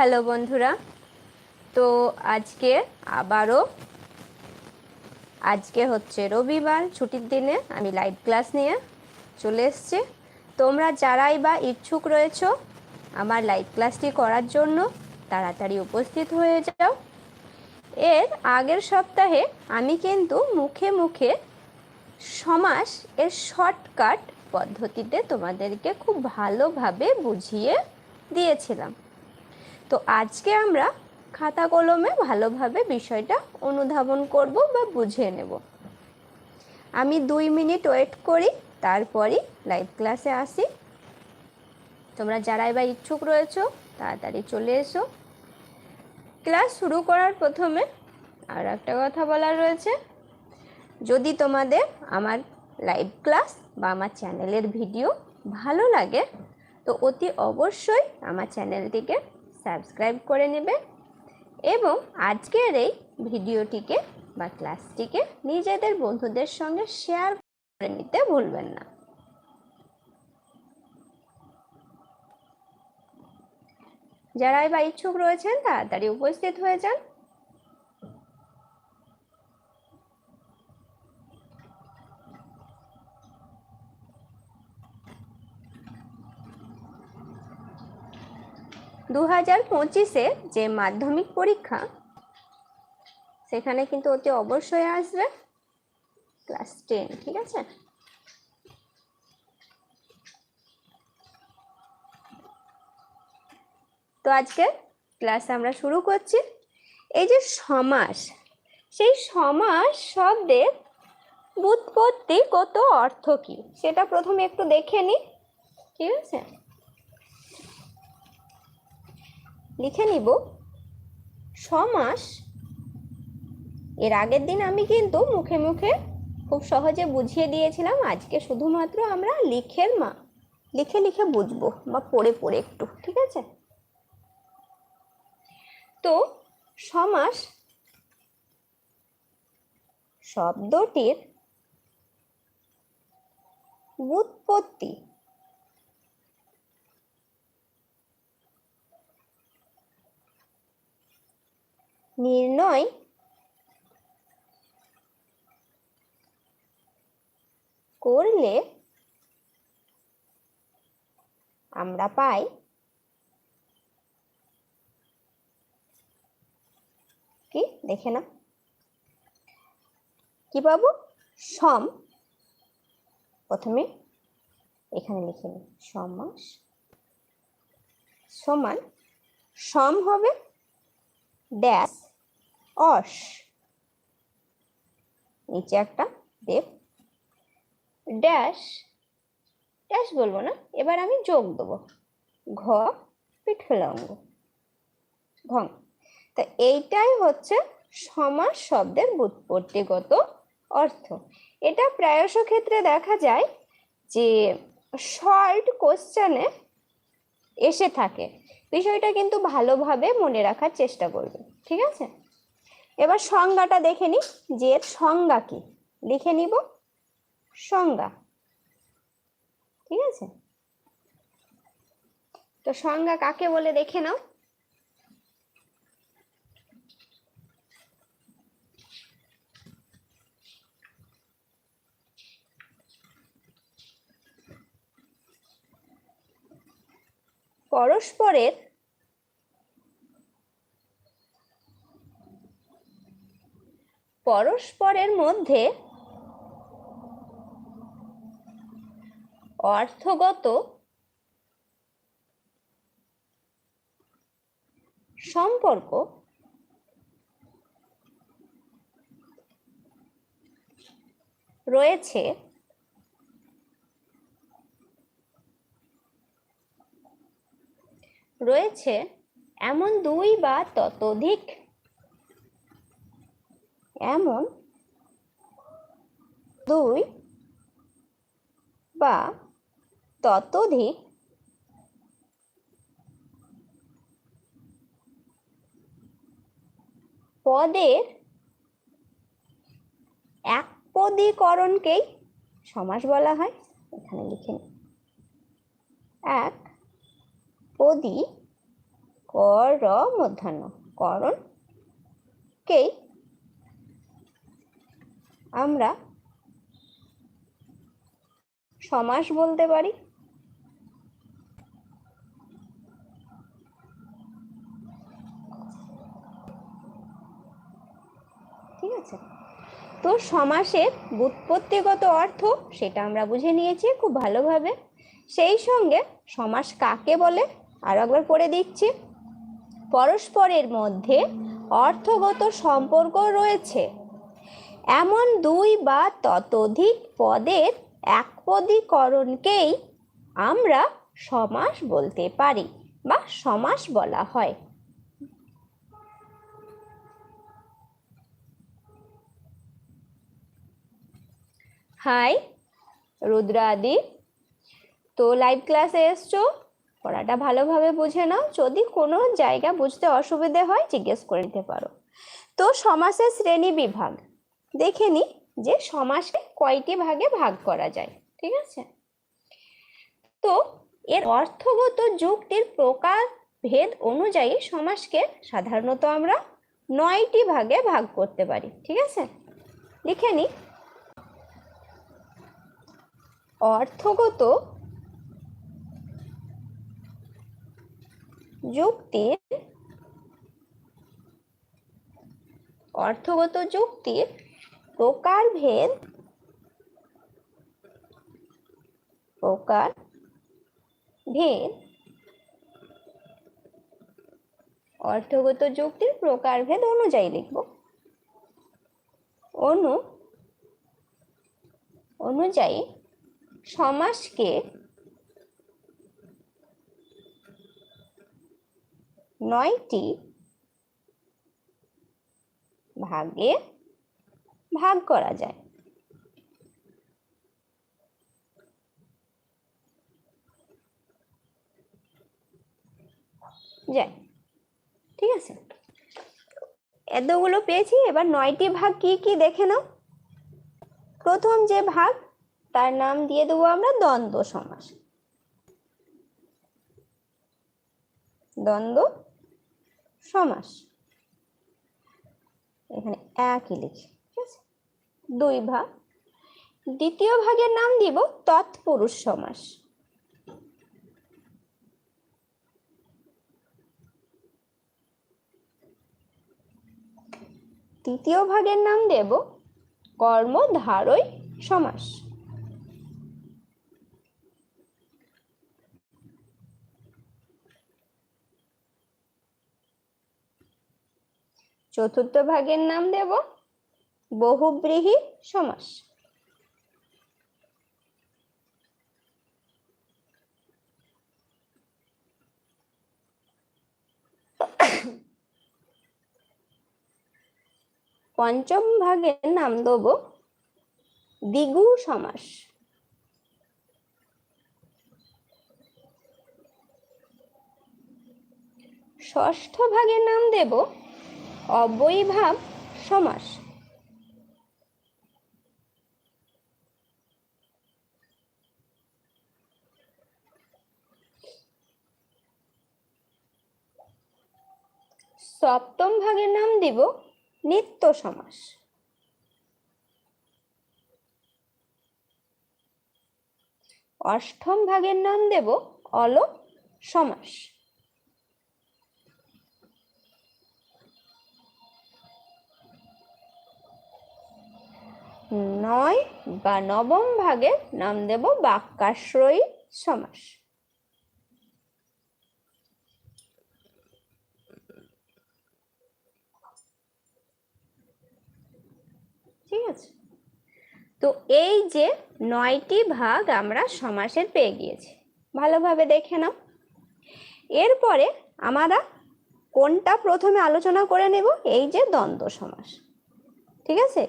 Hello বন্ধুরা, তো আজকে আবারও, আজকে হচ্ছে রবিবার, ছুটির দিনে আমি লাইভ ক্লাস নিয়ে চলে এসেছি। তোমরা যারাই বা ইচ্ছুক রয়েছো আমার লাইভ ক্লাসটি করার জন্য, তাড়াতাড়ি উপস্থিত হয়ে যাও। এর আগের সপ্তাহে আমি কিন্তু মুখে মুখে সমাস এর শর্টকাট পদ্ধতিতে তোমাদেরকে খুব ভালোভাবে বুঝিয়ে দিয়েছিলাম। তো আজকে আমরা খাতা কলমে ভালোভাবে বিষয়টা অনুধাবন করব বা বুঝিয়ে নেব। আমি দুই মিনিট ওয়েট করি, তারপরই লাইভ ক্লাসে আসি। তোমরা যারা এবার ইচ্ছুক রয়েছো, তাড়াতাড়ি চলে এসো। ক্লাস শুরু করার প্রথমে আর একটা কথা বলার রয়েছে, যদি তোমাদের আমার লাইভ ক্লাস বা আমার চ্যানেলের ভিডিও ভালো লাগে, তো অতি অবশ্যই আমার চ্যানেলটিকে সাবস্ক্রাইব করে নেবে এবং আজকের এই ভিডিওটিকে বা ক্লাসটিকে নিজেদের বন্ধুদের সঙ্গে শেয়ার করে নিতে ভুলবেন না। যারা বা ইচ্ছুক রয়েছেন, তাড়াতাড়ি উপস্থিত হয়ে যান। দু হাজার পঁচিশে যে মাধ্যমিক পরীক্ষা, সেখানে কিন্তু অতি অবশ্যই আসবে ক্লাস টেন, ঠিক আছে? তো আজকে ক্লাস আমরা শুরু করছি। এই যে সমাস, সেই সমাস শব্দের বুৎপত্তি কত অর্থ কি? সেটা প্রথমে একটু দেখে নি ঠিক আছে? লিখে নিব। সমাস এর আগের দিন আমি কিন্তু মুখে মুখে খুব সহজে বুঝিয়ে দিয়েছিলাম, আজকে শুধুমাত্র আমরা লিখের মা, লিখে লিখে বুঝব বা পড়ে পড়ে একটু, ঠিক আছে? তো সমাস শব্দটির বুৎপত্তি নির্ণয় করলে আমরা পাই কি? দেখে না কি পাবো? সম। প্রথমে এখানে লিখে নিই। সমাস সমান সম হবে ড্যাশ অস নিচে একটা দেব। ড্যাশ। ড্যাশ বলব না, এবার আমি যোগ দেবো। ঘ পিঠলঙ্গ ঘং। তা এইটাই হচ্ছে সমাস শব্দের বুৎপত্তিগত অর্থ। এটা প্রায়শ ক্ষেত্রে দেখা যায় যে শর্ট কোশ্চেনে এসে থাকে। বিষয়টা কিন্তু ভালোভাবে মনে রাখার চেষ্টা করবে, ঠিক আছে? এবার সংজ্ঞাটা দেখে নি, যে সংজ্ঞা কি? লিখে নিব সংজ্ঞা। ঠিক আছে? তো সংজ্ঞা কাকে বলে দেখে নাও। পরস্পরের পরস্পরের মধ্যে অর্থগত সম্পর্ক রয়েছে। রয়েছে এমন দুই বা ততোধিক এমন দুই বা ততোধিক পদের এক পদীকরণকেই সমাস বলা হয়। এখানে লিখে এক পদী কর মধ্যাহ্ন। করণ কেই আমরা সমাস বলতে পারি। ঠিক আছে? তো সমাসের বুৎপত্তিগত অর্থ সেটা আমরা বুঝে নিয়েছি খুব ভালোভাবে। সেই সঙ্গে সমাস কাকে বলে? আরও একবার পড়ে দিচ্ছি। পরস্পরের মধ্যে অর্থগত সম্পর্ক রয়েছে। এমন দুই বা ততোধিক পদের একপদীকরণকেই আমরা সমাস বলতে পারি বা সমাস বলা হয়। হাই, রুদ্রাদি, তো লাইভ ক্লাসে এসছো? পড়াটা ভালোভাবে বুঝে নাও। যদি কোনো জায়গা বুঝতে অসুবিধে হয়, জিজ্ঞেস করে নিতে পারো। তো সমাসের শ্রেণি বিভাগ। দেখে নিই যে সমাসকে কয়টি ভাগে ভাগ করা যায়, ঠিক আছে? তো এর অর্থগত যুক্তির প্রকার ভেদ অনুযায়ী সমাসকে সাধারণত আমরা নয়টি ভাগে ভাগ করতে পারি, ঠিক আছে? লিখে নি। অর্থগত যুক্তির অর্থগত যুক্তির প্রকারভেদ প্রকার ভেদ অর্থগত যুক্তির প্রকারভেদ অনুযায়ী লিখব। অনু অনুযায়ী সমাসকে নয়টি ভাগে ভাগ করা যায়। যায় ঠিক আছে? এতগুলো পেয়েছি, এবার নয়টি ভাগ কি কি দেখে নাও। প্রথম যে ভাগ, তার নাম দিয়ে দেবো আমরা দ্বন্দ্ব সমাস। দ্বন্দ্ব সমাস। এখানে একই লিখি। দুই ভাগ। দ্বিতীয় ভাগের নাম দিব তৎপুরুষ সমাস। তৃতীয় ভাগের নাম দেব কর্মধারয় সমাস। চতুর্থ ভাগের নাম দেব বহুব্রীহি সমাস। পঞ্চম ভাগের নাম দেব দ্বিগু সমাস। ষষ্ঠ ভাগের নাম দেব অবৈভাব সমাস। সপ্তম ভাগের নাম দিব নিত্য সমাস। অষ্টম ভাগের নাম দেব অলোপ সমাস। নয় বা নবম ভাগের নাম দেব বাক্যাশ্রয়ী সমাস। ঠিক আছে? তো এই যে নয়টি ভাগ আমরা সমাসের পেয়ে গিয়েছি, ভালোভাবে দেখে নাও। এরপরে আমরা কোনটা প্রথমে আলোচনা করে নেব? এই যে দ্বন্দ্ব সমাস, ঠিক আছে?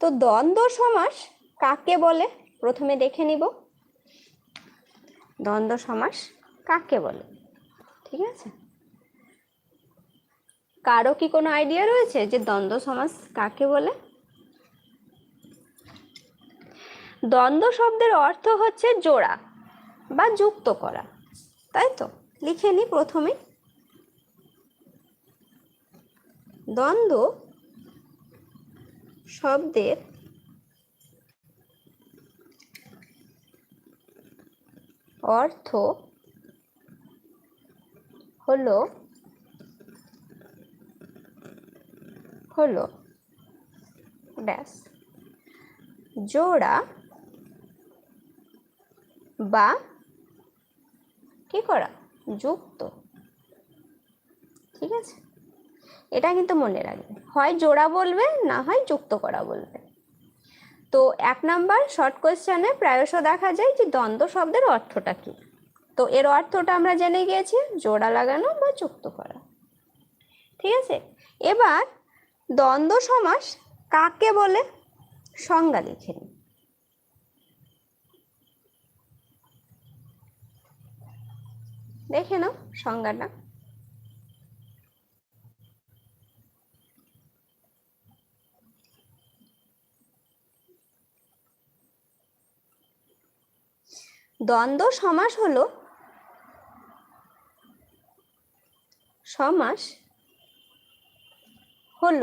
তো দ্বন্দ্ব সমাস কাকে বলে? প্রথমে দেখে নিব। দ্বন্দ্ব সমাস কাকে বলে? ঠিক আছে? কারও কি কোনো আইডিয়া রয়েছে যে দ্বন্দ্ব সমাস কাকে বলে? দ্বন্দ্ব শব্দের অর্থ হচ্ছে জোড়া বা যুক্ত করা, তাই তো? লিখে নি প্রথমে। দ্বন্দ্ব শব্দের অর্থ হলো হলো, ব্যাস। জোড়া বা কি করা? যুক্ত। ঠিক আছে? এটা কিন্তু মনে রাখবে। হয় জোড়া বলবে, না হয় যুক্ত করা বলবে। তো এক নাম্বার শর্ট কোয়েশ্চেনে প্রায়শ দেখা যায় যে দ্বন্দ্ব শব্দের অর্থটা কি? তো এর অর্থটা আমরা জেনে গিয়েছি, জোড়া লাগানো বা যুক্ত করা। ঠিক আছে? এবার দ্বন্দ্ব সমাস কাকে বলে? সংজ্ঞা লিখে নিই। দেখে নাও সংজ্ঞাটা। দ্বন্দ্ব সমাস হলো সমাস হল।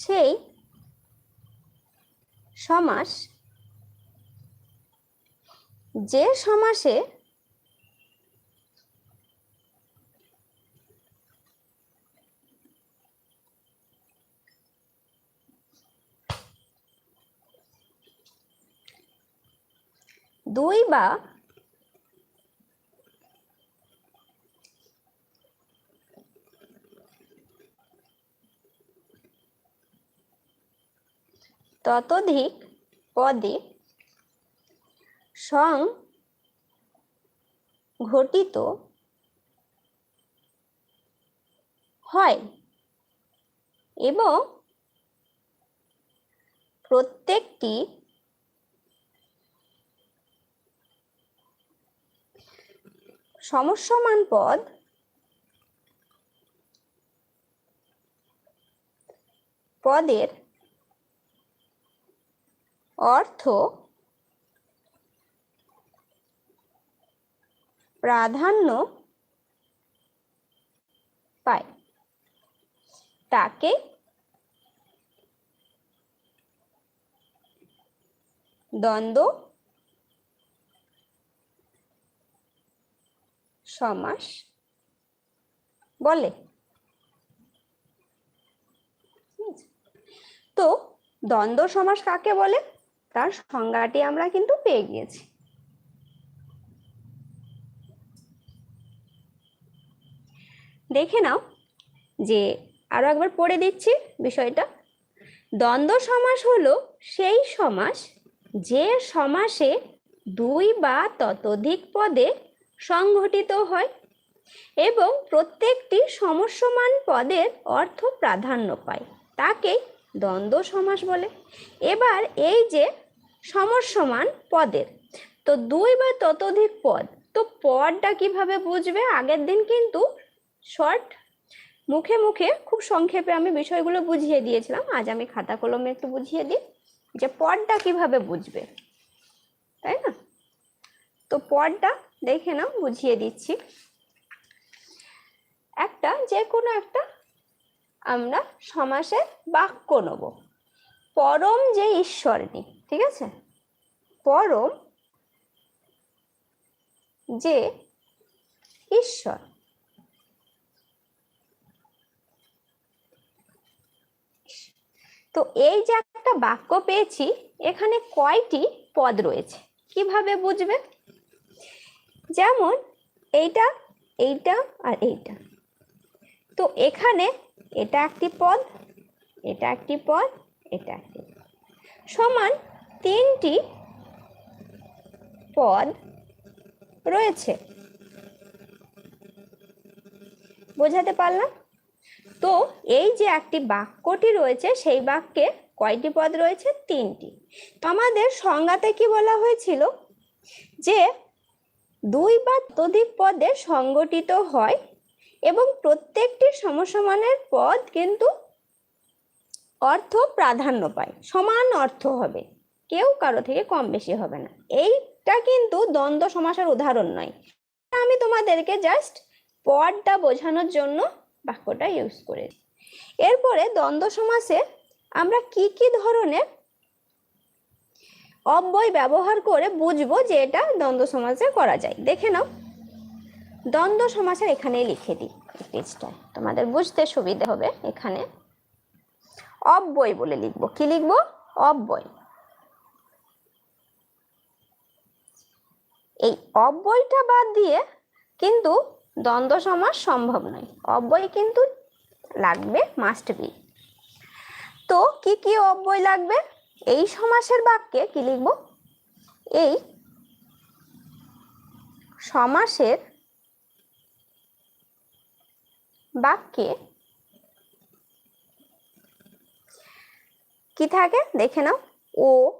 সেই সমাস যে সমাসে দুই বা ততোধিক পদে সং ঘটিত হয় এবং প্রত্যেকটি সমস্যমান পদ পদের অর্থ প্রাধান্য পায়। তাকে দ্বন্দ্ব সমাস বলে। তো দ্বন্দ্ব সমাস কাকে বলে? তার সংজ্ঞাটি আমরা কিন্তু পেয়ে গিয়েছি। দেখে নাও যে আরও একবার পড়ে দিচ্ছি বিষয়টা। দ্বন্দ্ব সমাস হলো সেই সমাস যে সমাসে দুই বা ততোধিক পদে সংঘটিত হয় এবং প্রত্যেকটি সমস্যমান পদের অর্থ প্রাধান্য পায়। তাকেই দ্বন্দ্ব সমাস বলে। এবার এই যে সমস্যমান পদের, তো দুই বা ততোধিক পদ, তো পদটা কীভাবে বুঝবে? আগের দিন কিন্তু শর্ট, মুখে মুখে খুব সংক্ষেপে আমি বিষয়গুলো বুঝিয়ে দিয়েছিলাম। আজ আমি খাতা কলমে একটু বুঝিয়ে দিই যে পদটা কীভাবে বুঝবে, তাই না? তো পদটা দেখে নাও, বুঝিয়ে দিচ্ছি। একটা যে কোনো একটা আমরা সমাসের বাক্য নেব। পরম যে ঈশ্বর নি ঠিক আছে? পরম যে ঈশ্বর। তো এই যে একটা বাক্য পেয়েছি, এখানে কয়টি পদ রয়েছে? কীভাবে বুঝবে যেমন এইটা এইটা আর এইটা। তো এখানে এটা একটি পদ, এটা একটি পদ, এটা একটি সমান তিনটি পদ রয়েছে। বোঝাতে পারলাম? তো এই যে একটি বাক্যটি রয়েছে, সেই বাক্যে কয়টি পদ রয়েছে? তিনটি। আমাদের সংজ্ঞাতে কি বলা হয়েছিল? যে দুই বা ততোধিক পদে সংগঠিত হয় এবং প্রত্যেকটি সমসমানের পদ কিন্তু অর্থ প্রাধান্য পায়, সমান অর্থ হবে। কেউ কারও থেকে কম বেশি হবে না। এইটা কিন্তু দ্বন্দ্ব সমাসের উদাহরণ নয়। আমি তোমাদেরকে জাস্ট পদটা বোঝানোর জন্য বাক্যটা ইউজ করেছি। এরপরে দ্বন্দ্ব সমাসে আমরা কি কি ধরনের অব্যয় ব্যবহার করে বুঝব যে এটা দ্বন্দ্ব সমাসে করা যায়। দেখে নাও। দ্বন্দ্ব সমাসের এখানে লিখে দিই পেজটায় তোমাদের বুঝতে সুবিধা হবে এখানে। অব্যয় বলে লিখব। কি লিখব? অব্যয়। এই অব্যয়টা বাদ দিয়ে কিন্তু দ্বন্দ্ব সমাস সম্ভব নয়। অব্যয় কিন্তু লাগবে মাস্ট বি তো কি কি অব্যয় লাগবে? এই সমাসের বাক্যে কি লিখব? এই সমাসের বাক্যে কি থাকে? দেখে নাও। ও,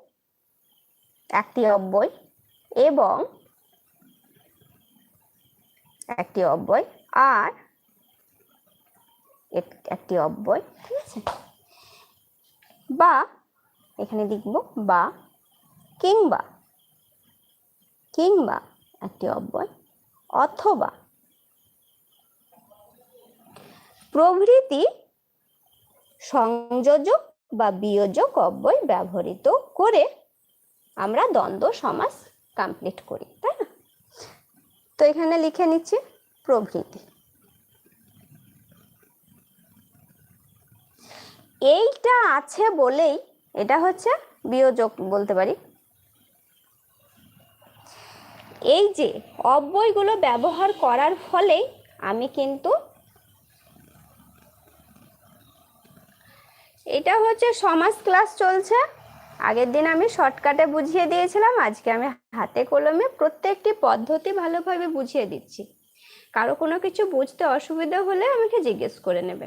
একটি অব্যয় এবং একটি অব্যয়। আর এক- একটি অব্যয়, ঠিক আছে? বা এখানে লিখব বা কিংবা কিংবা একটি অব্যয়, অথবা। প্রভৃতি সংযোজক বা বিয়োজক অব্যয় ব্যবহৃত করে আমরা দ্বন্দ্ব সমাস কমপ্লিট করি, তাই না? তো এখানে লিখে নিচ্ছি প্রভৃতি। এইটা আছে বলেই এটা হচ্ছে বিয়োজক বলতে পারি। এই যে অব্যয়গুলো ব্যবহার করার ফলেই আমি কিন্তু এটা হচ্ছে সমাজ ক্লাস চলছে। আগের দিন আমি শর্টকাটে বুঝিয়ে দিয়েছিলাম, আজকে আমি হাতে কলমে প্রত্যেকটি পদ্ধতি ভালোভাবে বুঝিয়ে দিচ্ছি। কারও কোনো কিছু বুঝতে অসুবিধা হলে আমাকে জিজ্ঞেস করে নেবে।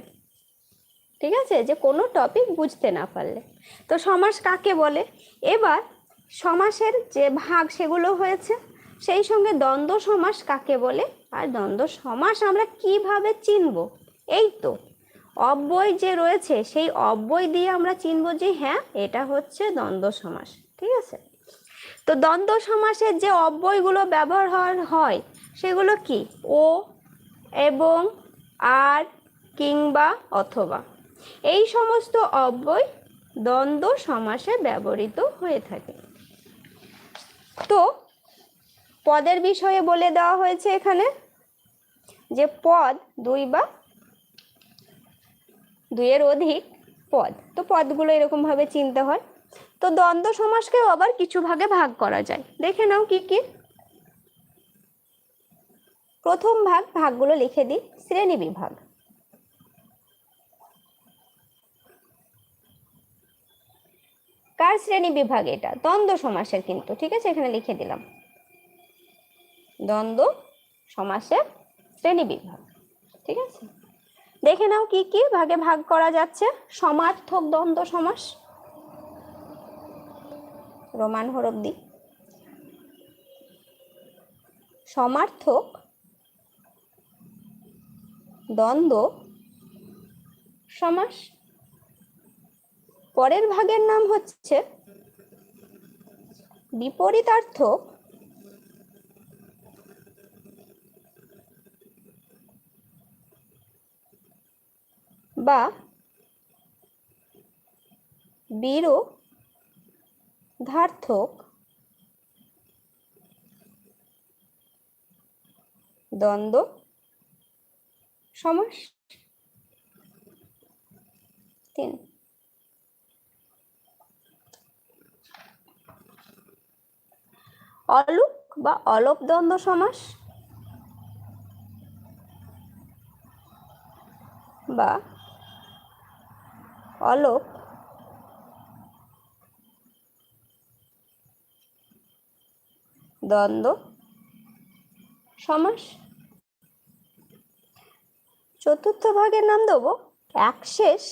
ঠিক আছে? যে কোনো টপিক বুঝতে না পারলে। তো সমাস কাকে বলে? এবার সমাসের যে ভাগ সেগুলো হয়েছে, সেই সঙ্গে দ্বন্দ্ব সমাস কাকে বলে? আর দ্বন্দ্ব সমাস আমরা কীভাবে চিনব? এই তো। অব্যয় যে রয়েছে, সেই অব্যয় দিয়ে আমরা চিনব যে হ্যাঁ এটা হচ্ছে দ্বন্দ্ব সমাস। ঠিক আছে? তো দ্বন্দ্ব সমাসের যে অব্যয়গুলো ব্যবহার হয়, সেগুলো কি? ও, এবং, আর, কিংবা, অথবা। এই সমস্ত অব্যয় দ্বন্দ্ব সমাসে ব্যবহৃত হয়ে থাকে। তো পদের বিষয়ে বলে দেওয়া হয়েছে এখানে যে পদ দুই বা দুইয়ের অধিক পদ। তো পদগুলো এরকমভাবে চিনতে হয়। তো দ্বন্দ্ব সমাসকেও আবার কিছু ভাগে ভাগ করা যায়। দেখে নাও কি কি। প্রথম ভাগ, ভাগগুলো লিখে দিই। শ্রেণি বিভাগ। কার শ্রেণি বিভাগ এটা? দ্বন্দ্ব সমাসের কিন্তু, ঠিক আছে? এখানে লিখে দিলাম। দ্বন্দ্ব সমাসের শ্রেণি বিভাগ, ঠিক আছে? দেখে নাও কি কি ভাগে ভাগ করা যাচ্ছে। সমার্থক দ্বন্দ্ব সমাস, রোমান হরফ সমার্থক দ্বন্দ্ব সমাস পরের ভাগের নাম হচ্ছে বিপরীতার্থক বা বিরোধার্থক দ্বন্দ্ব সমাস তিন। অলুক বা অলপ দ্বন্দ্ব সমাস বা অলোপ দ্বন্দ্ব সমাস। চতুর্থ ভাগের নাম দেবো একশেষ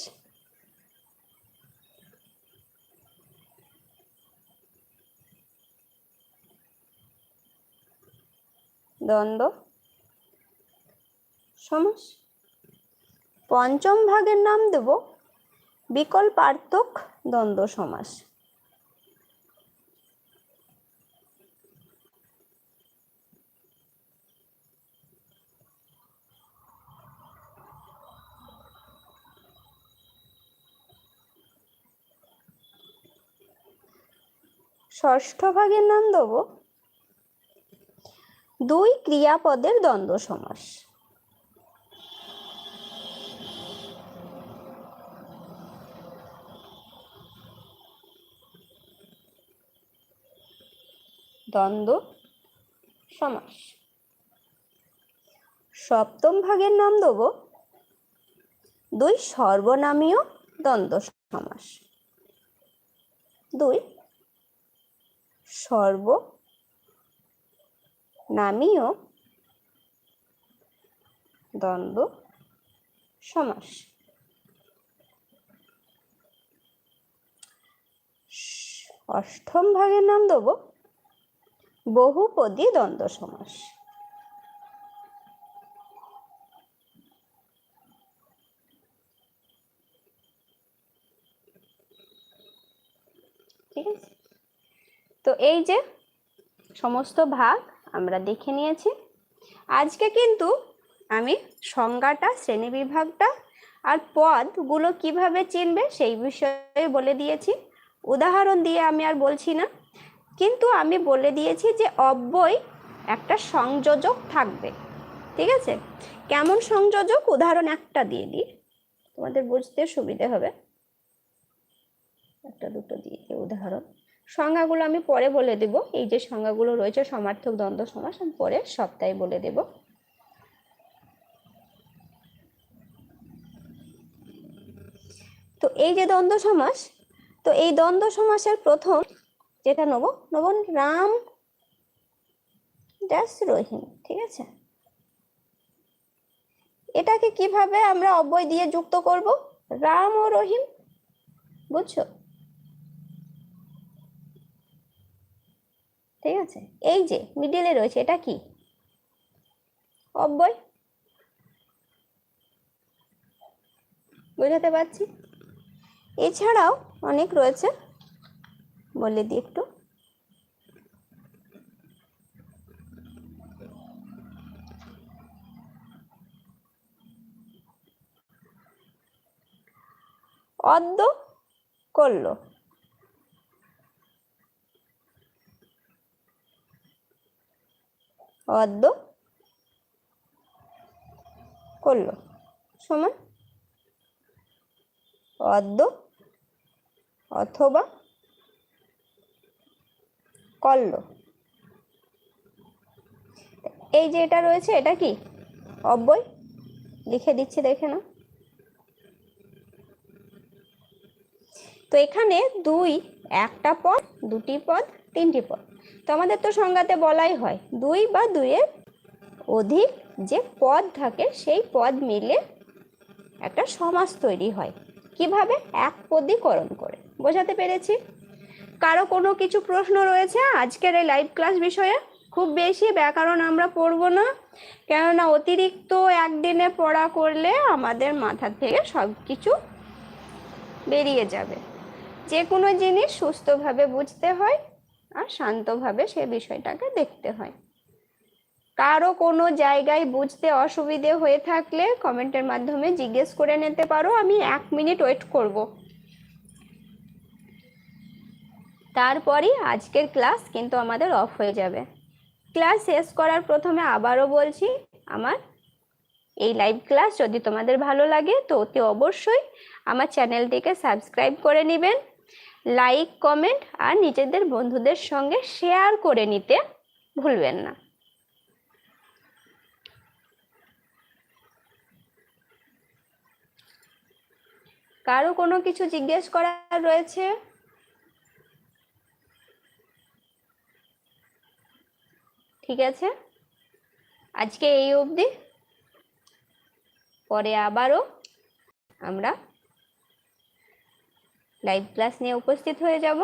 দ্বন্দ্ব। সমাস। পঞ্চম ভাগের নাম দেব বিকল্পার্থক দ্বন্দ্ব সমাস। ষষ্ঠ ভাগের নাম দেব দুই ক্রিয়াপদের দ্বন্দ্ব সমাস। দ্বন্দ্ব সমাস। সপ্তম ভাগের নাম দেব। দুই সর্বনামীয় দ্বন্দ্ব সমাস। দুই সর্ব নামীয় দ্বন্দ্ব সমাস। অষ্টম ভাগের নাম দেব বহুপদী দ্বন্দ্ব সমাস। ঠিক আছে? তো এই যে সমস্ত ভাগ আমরা দেখে নিয়েছি। আজকে কিন্তু আমি সংজ্ঞাটা, শ্রেণীবিভাগটা আর পদগুলো কীভাবে চিনবে সেই বিষয়ে বলে দিয়েছি। উদাহরণ দিয়ে আমি আর বলছি না। কিন্তু আমি বলে দিয়েছি যে অব্যয় একটা সংযোজক থাকবে। ঠিক আছে? কেমন সংযোজক? উদাহরণ একটা দিয়ে দিই। তোমাদের বুঝতে সুবিধে হবে। একটা দুটো দিয়ে দিই উদাহরণ। সংজ্ঞাগুলো আমি পরে বলে দেব। এই যে সংজ্ঞাগুলো রয়েছে, সমার্থক দ্বন্দ্ব সমাস, আমি পরে সপ্তাহে বলে দেব। তো এই যে দ্বন্দ্ব সমাস, তো এই দ্বন্দ্ব সমাসের প্রথম যেটা নেব নেব রাম ড্যাশ রহিম, ঠিক আছে? এটাকে কীভাবে আমরা অব্যয় দিয়ে যুক্ত করব? রাম ও রহিম, বুঝছ? ঠিক আছে? এই যে মিডিলে রয়েছে, এটা কি? অব্যয়? বোঝাতে পারছি? এছাড়াও অনেক রয়েছে। বলে দিই একটু। অদ্য করল। অদ্য করল। সমান অদ্য অথবা করল। এই যে এটা রয়েছে, এটা কি? অব্যয়। লিখে দিচ্ছি, দেখে না তো এখানে দুই, একটা পদ, দুটি পদ, তিনটি পদ। তো আমাদের তো সংজ্ঞাতে বলাই হয়, দুই বা দুইয়ের অধিক যে পদ থাকে, সেই পদ মিলে একটা সমাজ তৈরি হয়। কীভাবে? এক পদীকরণ করে। বোঝাতে পেরেছি? কারও কোনো কিছু প্রশ্ন রয়েছে আজকের এই লাইভ ক্লাস বিষয়ে? খুব বেশি ব্যাকরণ আমরা পড়ব না, কেননা অতিরিক্ত একদিনে পড়া করলে আমাদের মাথা থেকে সব কিছু বেরিয়ে যাবে। যে কোনো জিনিস সুস্থভাবে বুঝতে হয় আর শান্তভাবে সে বিষয়টাকে দেখতে হয়। কারও কোনো জায়গায় বুঝতে অসুবিধে হয়ে থাকলে কমেন্টের মাধ্যমে জিজ্ঞেস করে নিতে পারো, আমি এক মিনিট ওয়েট করব। তারপরই আজকের ক্লাস কিন্তু আমাদের অফ হয়ে যাবে। ক্লাস শেষ করার প্রথমে আবারও বলছি, আমার এই লাইভ ক্লাস যদি তোমাদের ভালো লাগে তো অতি অবশ্যই আমার চ্যানেলটিকে সাবস্ক্রাইব করে নেবেন। লাইক কমেন্ট আর নিজেদের বন্ধুদের সঙ্গে শেয়ার করে নিতে ভুলবেন না। কারও কোনো কিছু জিজ্ঞেস করার রয়েছে? ঠিক আছে। আজকে এই অবধি। পরে আবারও আমরা লাইভ ক্লাস নিয়ে উপস্থিত হয়ে যাব।